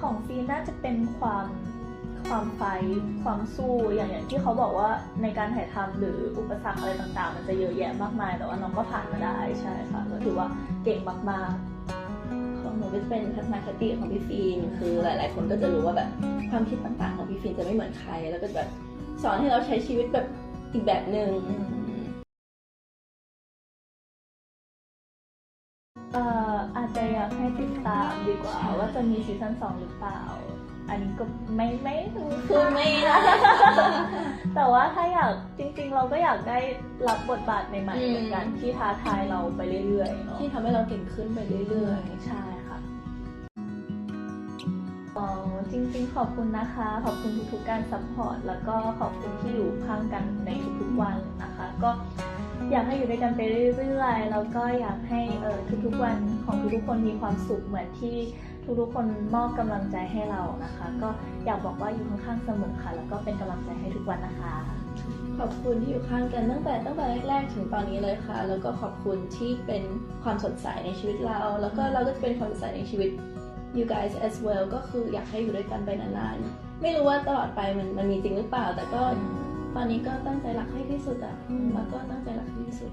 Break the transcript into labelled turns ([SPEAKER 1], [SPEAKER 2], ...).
[SPEAKER 1] ของฟีน่าจะเป็นความความไฟความสู้อย่างอย่างที่เขาบอกว่าในการถ่ายทำหรืออุปสรรคอะไรต่างๆ มันจะเยอะแยะมากมาย แต่ว่าน้องก็ผ่านมาได้ใช่ค่ะก็ถือว่าเก่งมากๆ
[SPEAKER 2] ของหนูจะเป็นทัศนคติของพี่ฟิล์มคือหลาย ๆ คนก็จะรู้ว่าแบบความคิดต่างๆ ของพี่ฟิล์มจะไม่เหมือนใคร แล้วก็แบบสอนให้เราใช้ชีวิตแบบอีกแบบหนึ่ง
[SPEAKER 1] เอ่ออาจจะอยากให้ติดตามดีกว่าว่าจะมีซีซั่นสองหรือเปล่า อันนี้ก็ไม่ไม่รู้
[SPEAKER 2] คือไม่ได้
[SPEAKER 1] แต่ว่าถ้าอยากจริง ๆ เราก็อยากได้รับบทบาทใหม่
[SPEAKER 2] อื
[SPEAKER 1] ๆ
[SPEAKER 2] ม
[SPEAKER 1] เหมือนกันที่ท้าทายเราไปเรื่อยๆเนาะ
[SPEAKER 2] ที่ทำให้เราเก่งขึ้นไปเรื่อย
[SPEAKER 1] ใช่ค่ะอ๋อจริง ๆ ขอบคุณนะคะ ขอบคุณทุกๆการซัพพอร์ตแล้วก็ขอบคุณที่อยู่ข้างกันในทุกๆวันนะคะ ก็ อยากให้อยู่ด้วยกันไปเรื่อยๆ แล้วก็อยากให้เออทุกๆวันของทุกๆคนมีความสุขเหมือนที่ทุกๆคนมอบกำลังใจให้เรานะคะ ก็อยากบอกว่าอยู่ข้างๆเสมอค่ะ แล้วก็เป็นกำลังใจให้ทุกวันนะคะ
[SPEAKER 2] ขอบคุณที่อยู่ข้างกันตั้งแต่ตั้งแต่แรกๆถึงตอนนี้เลยค่ะ แล้วก็ขอบคุณที่เป็นความสดใสในชีวิตเรา แล้วก็เราก็จะเป็นความสดใสในชีวิต you guys as well ก็คืออยากให้อยู่ด้วยกันไปนานๆไม่รู้ว่าตลอดไปมันมันมีจริงหรือเปล่า แต่ก็ ตอนนี้ก็ตั้งใจรักให้ที่สุดอะแล้วก็ตั้งใจรักให้ที่สุด